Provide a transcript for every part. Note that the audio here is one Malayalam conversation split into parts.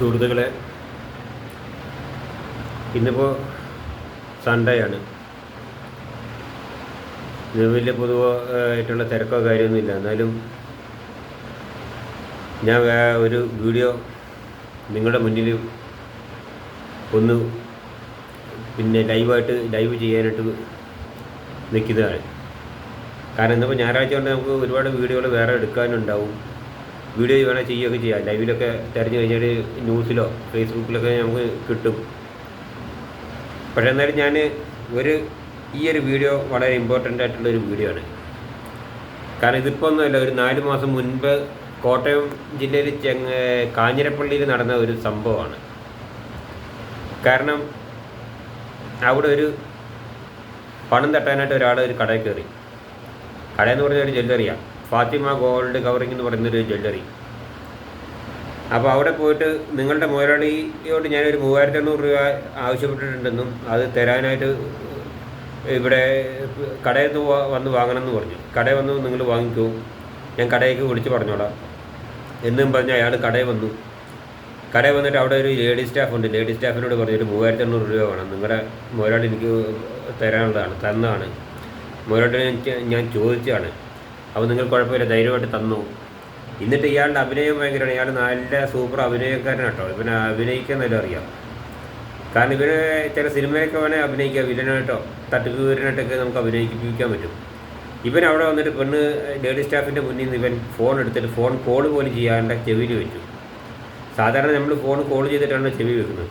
സുഹൃത്തുക്കളെ ഇന്നിപ്പോൾ സൺഡേ ആണ്. ഇത് വലിയ പൊതുവായിട്ടുള്ള തിരക്കോ കാര്യമൊന്നുമില്ല. എന്നാലും ഞാൻ ഒരു വീഡിയോ നിങ്ങളുടെ മുന്നിൽ ഒന്ന് പിന്നെ ലൈവായിട്ട് ലൈവ് ചെയ്യാനായിട്ട് നിൽക്കുന്നതാണ്. കാരണം ഇന്നിപ്പോൾ ഞായറാഴ്ച കൊണ്ട് നമുക്ക് ഒരുപാട് വീഡിയോകൾ വേറെ എടുക്കാനുണ്ടാവും. വീഡിയോ വേണേൽ ചെയ്യുകയൊക്കെ ചെയ്യാം. ലൈവിലൊക്കെ തിരഞ്ഞു കഴിഞ്ഞാൽ ന്യൂസിലോ ഫേസ്ബുക്കിലൊക്കെ നമുക്ക് കിട്ടും. പക്ഷേ എന്നാലും ഞാൻ ഒരു ഈ ഒരു വീഡിയോ വളരെ ഇമ്പോർട്ടന്റ് ആയിട്ടുള്ള ഒരു വീഡിയോ ആണ്. കാരണം ഇതിപ്പോൾ ഒന്നുമല്ല ഒരു നാല് മാസം മുൻപ് കോട്ടയം ജില്ലയിൽ ചെങ്ങ കാഞ്ഞിരപ്പള്ളിയിൽ നടന്ന ഒരു സംഭവമാണ്. കാരണം അവിടെ ഒരു പണം തട്ടാനായിട്ട് ഒരാൾ ഒരു കടയിൽ കയറി കടയെന്ന് പറഞ്ഞാൽ ഒരു ജ്വല്ലറിയാണ് ഫാത്തിമ ഗോൾഡ് കവറിംഗ് എന്ന് പറയുന്നൊരു ജ്വല്ലറി. അപ്പോൾ അവിടെ പോയിട്ട് നിങ്ങളുടെ മുതലാളിയോട് ഞാനൊരു മൂവായിരത്തി എണ്ണൂറ് രൂപ ആവശ്യപ്പെട്ടിട്ടുണ്ടെന്നും അത് തരാനായിട്ട് ഇവിടെ കടയിൽ നിന്ന് വന്ന് വാങ്ങണമെന്ന് പറഞ്ഞു. കടയിൽ വന്ന് നിങ്ങൾ വാങ്ങിക്കൂ. ഞാൻ കടയിലേക്ക് വിളിച്ച് പറഞ്ഞോളാം. എന്നും പറഞ്ഞ് അയാൾ കടയിൽ വന്നു. കടയിൽ വന്നിട്ട് അവിടെ ഒരു ലേഡി സ്റ്റാഫ് ഉണ്ട്. ലേഡി സ്റ്റാഫിനോട് പറഞ്ഞു ഒരു മൂവായിരത്തി എണ്ണൂറ് രൂപ വേണം. നിങ്ങളുടെ മുതലാളി എനിക്ക് തരാനുള്ളതാണ് തന്നതാണ് മുതലാളി ഞാൻ ചോദിച്ചതാണ്. അപ്പോൾ നിങ്ങൾ കുഴപ്പമില്ല ധൈര്യമായിട്ട് തന്നു. എന്നിട്ട് ഇയാളുടെ അഭിനയം ഭയങ്കരമാണ്. ഇയാൾ നല്ല സൂപ്പർ അഭിനയക്കാരൻ കേട്ടോ ഇവനെ അഭിനയിക്കാൻ നല്ല അറിയാം. കാരണം ഇവന് ചില സിനിമയൊക്കെ വേണേൽ അഭിനയിക്കാം വില്ലനായിട്ടോ തട്ടിപ്പ് വീരനായിട്ടൊക്കെ നമുക്ക് അഭിനയിപ്പിക്കാൻ പറ്റും. ഇവൻ അവിടെ വന്നിട്ട് പെണ്ണ് ലേഡി സ്റ്റാഫിന്റെ മുന്നിൽ നിന്ന് ഇവൻ ഫോൺ എടുത്തിട്ട് ഫോൺ കോൾ പോലും ചെയ്യാണ്ട ചെവിയിൽ വെച്ചു. സാധാരണ നമ്മൾ ഫോൺ കോൾ ചെയ്തിട്ടാണ് ചെവി വെക്കുന്നത്.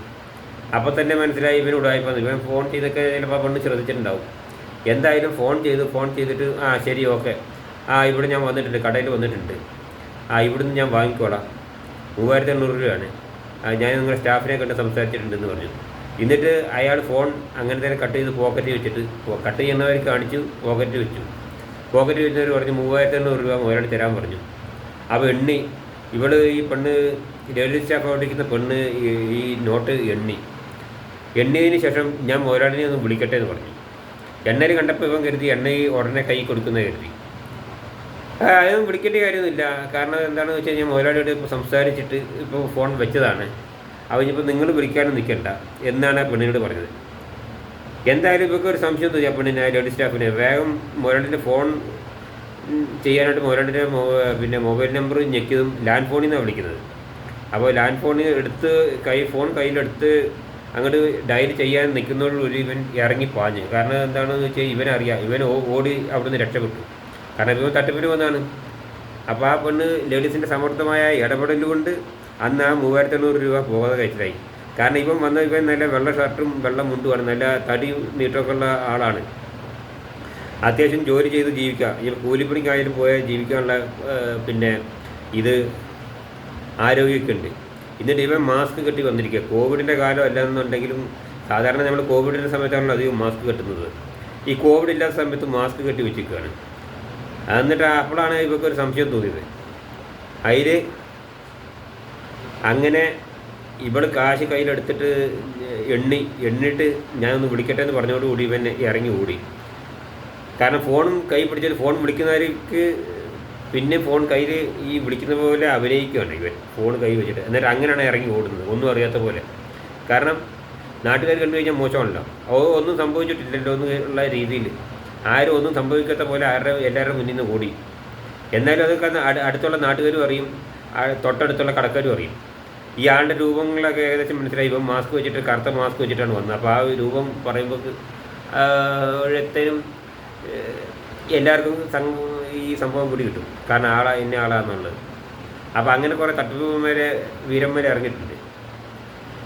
അപ്പോൾ തന്നെ മനസ്സിലായി ഇവൻ ഉടായിപ്പോന്ന് ഇവൻ ഫോൺ ചെയ്തൊക്കെ ചിലപ്പോൾ പെണ്ണ് ശ്രദ്ധിച്ചിട്ടുണ്ടാവും. എന്തായാലും ഫോൺ ചെയ്ത് ഫോൺ ചെയ്തിട്ട് ആ ശരി ഓക്കെ ആ ഇവിടെ ഞാൻ വന്നിട്ടുണ്ട് കടയിൽ വന്നിട്ടുണ്ട്. ആ ഇവിടുന്ന് ഞാൻ വാങ്ങിക്കോളാം. മൂവായിരത്തി എണ്ണൂറ് രൂപയാണ് ഞാൻ നിങ്ങളുടെ സ്റ്റാഫിനെ കണ്ട് സംസാരിച്ചിട്ടുണ്ടെന്ന് പറഞ്ഞു. എന്നിട്ട് അയാൾ ഫോൺ അങ്ങനെ തന്നെ കട്ട് ചെയ്ത് പോക്കറ്റിൽ വെച്ചിട്ട് കട്ട് ചെയ്യുന്നവർ കാണിച്ചു പോക്കറ്റിൽ വെച്ചു. പോക്കറ്റിൽ വെച്ചവർ പറഞ്ഞു മൂവായിരത്തി എണ്ണൂറ് രൂപ മുതലാളി തരാൻ പറഞ്ഞു. അപ്പോൾ എണ്ണി ഇവൾ ഈ പെണ്ണ് ഡെയിലി സ്റ്റാഫ് ഓടിക്കുന്ന പെണ്ണ് ഈ- നോട്ട് എണ്ണി. എണ്ണിയതിന് ശേഷം ഞാൻ മുതലാളിനെ ഒന്ന് വിളിക്കട്ടെ എന്ന് പറഞ്ഞു. എണ്ണയിൽ കണ്ടപ്പോൾ ഇവൻ കരുതി എണ്ണ ഈ ഉടനെ കൈ കൊടുക്കുന്ന കരുതി. അതൊന്നും വിളിക്കേണ്ട കാര്യമൊന്നുമില്ല. കാരണം എന്താണെന്ന് വെച്ച് കഴിഞ്ഞാൽ മുതലാളിയോട് ഇപ്പോൾ സംസാരിച്ചിട്ട് ഇപ്പോൾ ഫോൺ വെച്ചതാണ്. അപ്പോൾ ഇനിയിപ്പോൾ നിങ്ങൾ വിളിക്കാനും നിൽക്കണ്ട എന്നാണ് ആ പെണ്ണിനോട് പറഞ്ഞത്. എന്തായാലും ഇപ്പോൾ ഒരു സംശയം തോന്നി ആ പെണ്ണിനെ ലേഡി സ്റ്റാഫിന്. വേഗം മുതലാളിന്റെ ഫോൺ ചെയ്യാനായിട്ട് മുതലാളിന്റെ പിന്നെ മൊബൈൽ നമ്പർ ഞെക്കിയതും ലാൻഡ് ഫോണിൽ നിന്നാണ് വിളിക്കുന്നത്. അപ്പോൾ ലാൻഡ് ഫോണിൽ എടുത്ത് കൈ ഫോൺ കയ്യിലെടുത്ത് അങ്ങോട്ട് ഡയൽ ചെയ്യാൻ നിൽക്കുന്നതോടുകൂടി ഇവൻ ഇറങ്ങി പാഞ്ഞ്. കാരണം എന്താണെന്ന് വെച്ചാൽ ഇവനറിയാം. ഇവൻ ഓടി അവിടുന്ന് രക്ഷപ്പെട്ടു. കാരണം ഇപ്പോൾ തട്ടിപ്പിന് വന്നതാണ്. അപ്പോൾ ആ പെണ്ണ് ലേഡീസിന്റെ സമർത്ഥമായ ഇടപെടലുകൊണ്ട് അന്ന് ആ മൂവായിരത്തി എണ്ണൂറ് രൂപ പോകാതെ കഴിച്ചതായി കാരണം ഇപ്പം വന്ന ഇപ്പം നല്ല വെള്ള ഷർട്ടും വെള്ള മുണ്ടുമാണ് നല്ല തടി നീട്ടമൊക്കെ ഉള്ള ആളാണ്. അത്യാവശ്യം ജോലി ചെയ്ത് ജീവിക്കുക. ഈ കൂലിപ്പണിക്കായാലും പോയാൽ ജീവിക്കാനുള്ള പിന്നെ ഇത് ആരോഗ്യമൊക്കെ ഉണ്ട്. എന്നിട്ട് ഇവൻ മാസ്ക് കെട്ടി വന്നിരിക്കുക. കോവിഡിന്റെ കാലം അല്ലെന്നുണ്ടെങ്കിലും സാധാരണ നമ്മൾ കോവിഡിന്റെ സമയത്താണല്ലോ അധികം മാസ്ക് കെട്ടുന്നത്. ഈ കോവിഡ് ഇല്ലാത്ത സമയത്ത് മാസ്ക് കെട്ടി വെച്ചിരിക്കുകയാണ്. എന്നിട്ട് അപ്പോഴാണ് ഇവർക്ക് ഒരു സംശയം തോന്നിയത്. അതിൽ അങ്ങനെ ഇവൾ കാശ് കയ്യിലെടുത്തിട്ട് എണ്ണി എണ്ണിട്ട് ഞാനൊന്ന് വിളിക്കട്ടെ എന്ന് പറഞ്ഞോടുകൂടി ഇവൻ ഇറങ്ങി ഓടി. കാരണം ഫോണും കൈ പിടിച്ചിട്ട് ഫോൺ വിളിക്കുന്നവർക്ക് പിന്നെ ഫോൺ കയ്യിൽ ഈ വിളിക്കുന്ന പോലെ അഭിനയിക്കുകയാണ് ഇവൻ. ഫോൺ കൈ വെച്ചിട്ട്. എന്നിട്ട് അങ്ങനെയാണ് ഇറങ്ങി ഓടുന്നത്. ഒന്നും അറിയാത്ത പോലെ. കാരണം നാട്ടുകാർ കണ്ടു കഴിഞ്ഞാൽ മോശമാണല്ലോ. ഓ ഒന്നും സംഭവിച്ചിട്ടില്ലല്ലോ എന്നുള്ള രീതിയിൽ ആരും ഒന്നും സംഭവിക്കാത്ത പോലെ ആരുടെ എല്ലാവരുടെ മുന്നിൽ നിന്ന് ഓടി. എന്നാലും അതൊക്കെ അടുത്തുള്ള നാട്ടുകാരും അറിയും തൊട്ടടുത്തുള്ള കടക്കാരും അറിയും. ഈ ആളുടെ രൂപങ്ങളൊക്കെ ഏകദേശം മനസ്സിലായി. ഇപ്പം മാസ്ക് വെച്ചിട്ട് കറുത്ത മാസ്ക് വെച്ചിട്ടാണ് വന്നത്. അപ്പോൾ ആ രൂപം പറയുമ്പോൾ എത്തേനും എല്ലാവർക്കും ഈ സംഭവം കൂടി കിട്ടും. കാരണം ആളാ ഇന്ന ആളാന്നുള്ളത്. അപ്പോൾ അങ്ങനെ കുറേ തട്ടിപ്പുമാരെ വീരന്മാരെ ഇറങ്ങിയിട്ടുണ്ട്.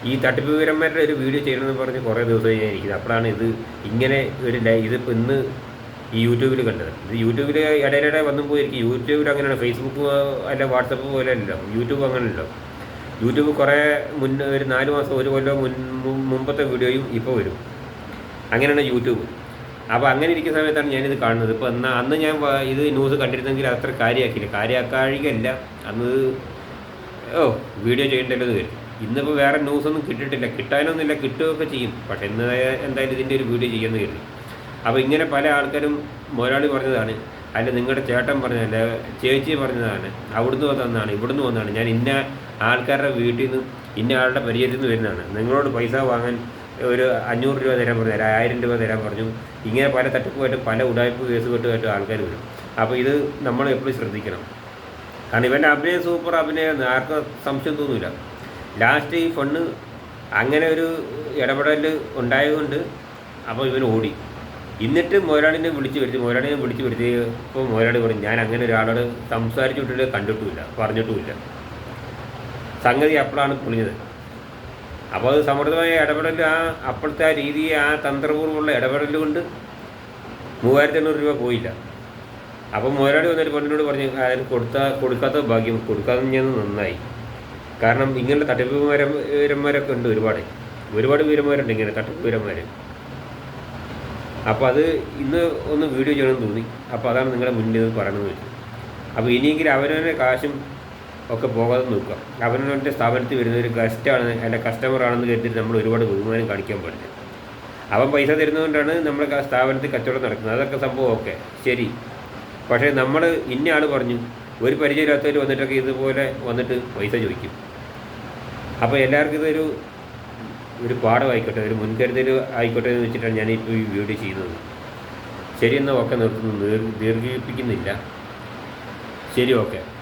ഈ തട്ടിപ്പ് വിവരന്മാരുടെ ഒരു വീഡിയോ ചെയ്യണമെന്ന് പറഞ്ഞ് കുറേ ദിവസമായി ഞാൻ ഇരിക്കുന്നത് അപ്പോഴാണ് ഇത് ഇങ്ങനെ ഒരു ഇതിപ്പോൾ ഇന്ന് ഈ യൂട്യൂബിൽ കണ്ടത്. ഇത് യൂട്യൂബിൽ ഇടയിലിടെ വന്നും പോയിരിക്കും. യൂട്യൂബിൽ അങ്ങനെയാണ് ഫേസ്ബുക്ക് അല്ല വാട്സപ്പ് പോലെ അല്ലല്ലോ യൂട്യൂബ് അങ്ങനെയല്ലോ. യൂട്യൂബ് കുറേ മുന്നേ ഒരു നാല് മാസം ഒരു കൊല്ലം മുൻ മുമ്പത്തെ വീഡിയോയും ഇപ്പോൾ വരും. അങ്ങനെയാണ് യൂട്യൂബ്. അപ്പോൾ അങ്ങനെ ഇരിക്കുന്ന സമയത്താണ് ഞാനിത് കാണുന്നത്. ഇപ്പോൾ എന്നാൽ അന്ന് ഞാൻ ഇത് ന്യൂസ് കണ്ടിരുന്നെങ്കിൽ അത്ര കാര്യമാക്കിയില്ല. കാര്യമാക്കാഴികയല്ല. അന്ന് ഓ വീഡിയോ ചെയ്യേണ്ടല്ലോ എന്ന് കരുതി. ഇന്നിപ്പോൾ വേറെ ന്യൂസ് ന്യൂസൊന്നും കിട്ടിയിട്ടില്ല. കിട്ടാനൊന്നുമില്ല കിട്ടുകയൊക്കെ ചെയ്യും. പക്ഷേ ഇന്ന് എന്തായാലും ഇതിന്റെ ഒരു വീഡിയോ ചെയ്യുമെന്ന് കരുതി. അപ്പോൾ ഇങ്ങനെ പല ആൾക്കാരും മുതലാളി പറഞ്ഞതാണ് അല്ല നിങ്ങളുടെ ചേട്ടൻ പറഞ്ഞതല്ല ചേച്ചി പറഞ്ഞതാണ് അവിടുന്ന് വന്നതാണ് ഇവിടുന്ന് വന്നതാണ് ഞാൻ ഇന്ന ആൾക്കാരുടെ വീട്ടിൽ നിന്ന് ഇന്ന ആളുടെ പരിചയത്തിൽ നിന്ന് വരുന്നതാണ്. നിങ്ങളോട് പൈസ വാങ്ങാൻ ഒരു അഞ്ഞൂറ് രൂപ തരാൻ പറഞ്ഞു തരാം ആയിരം രൂപ തരാൻ പറഞ്ഞു. ഇങ്ങനെ പല തട്ടിപ്പുമായിട്ട് പല ഉടായ്പ കേസ് കെട്ടുമായിട്ട് ആൾക്കാർ വരും. അപ്പോൾ ഇത് നമ്മൾ എപ്പോഴും ശ്രദ്ധിക്കണം. കാരണം ഇവന്റെ അഭിനയം സൂപ്പർ അഭിനയം ആർക്കും സംശയം തോന്നില്ല ലാസ്റ്റ് ഈ ഫണ്ട് അങ്ങനെ ഒരു ഇടപെടൽ ഉണ്ടായതുകൊണ്ട് അപ്പോൾ ഇവൻ ഓടി. എന്നിട്ട് മുതലാളിനെ വിളിച്ചു വരുത്തി മുതലാളിനെ വിളിച്ചു വരുത്തി. ഇപ്പോൾ മുതലാളി പറഞ്ഞു ഞാൻ അങ്ങനെ ഒരാളോട് സംസാരിച്ചിട്ടില്ല കണ്ടിട്ടുമില്ല പറഞ്ഞിട്ടുമില്ല. സംഗതി അപ്പോഴാണ് പൊളിഞ്ഞത്. അപ്പോൾ അത് സമൃദ്ധമായ ഇടപെടൽ ആ അപ്പോഴത്തെ ആ രീതി ആ തന്ത്രപൂർവമുള്ള ഇടപെടൽ കൊണ്ട് മൂവായിരത്തി എണ്ണൂറ് രൂപ പോയില്ല. അപ്പോൾ മുതലാളി വന്നിട്ട് പെണ്ണിനോട് പറഞ്ഞു അതിന് കൊടുത്ത കൊടുക്കാത്ത ഭാഗ്യം കൊടുക്കാതെ ഞാൻ നന്നായി. കാരണം ഇങ്ങനെ തട്ടിപ്പ് വീരം വീരന്മാരൊക്കെ ഉണ്ട് ഒരുപാട്. ഒരുപാട് വീരന്മാരുണ്ട് ഇങ്ങനെ തട്ടിപ്പ് വീരന്മാർ അപ്പോൾ അത് ഇന്ന് ഒന്ന് വീഡിയോ ചെയ്യണമെന്ന് തോന്നി. അപ്പോൾ അതാണ് നിങ്ങളുടെ മുന്നിൽ പറയണമെന്ന് വെച്ചു. അപ്പോൾ ഇനിയെങ്കിലും അവനവന്റെ കാശും ഒക്കെ പോകാതെ നോക്കുക. അവനവന്റെ സ്ഥാപനത്തിൽ വരുന്ന ഒരു ഗസ്റ്റാണ് കസ്റ്റമർ ആണെന്ന് കരുതിയിട്ട് നമ്മൾ ഒരുപാട് ബഹുമാനം കാണിക്കാൻ പാടില്ല. അവൻ പൈസ തരുന്നതുകൊണ്ടാണ് നമ്മുടെ സ്ഥാപനത്തിൽ കച്ചവടം നടക്കുന്നത്. അതൊക്കെ സംഭവം ഓക്കെ ശരി. പക്ഷേ നമ്മൾ ഇന്ന ആൾ പറഞ്ഞു ഒരു പരിചയമില്ലാത്തവർ വന്നിട്ടൊക്കെ ഇതുപോലെ വന്നിട്ട് പൈസ ചോദിക്കും. അപ്പോൾ എല്ലാവർക്കും ഇതൊരു ഒരു പാഠമായിക്കോട്ടെ ഒരു മുൻകരുതൽ ആയിക്കോട്ടെ എന്ന് വെച്ചിട്ടാണ് ഞാനിപ്പോൾ ഈ വീഡിയോ ചെയ്യുന്നത്. ശരി ഒക്കെ നിർത്തുന്നു. ദീർ- ദീർഘിപ്പിക്കുന്നില്ല. ശരി ഓക്കെ.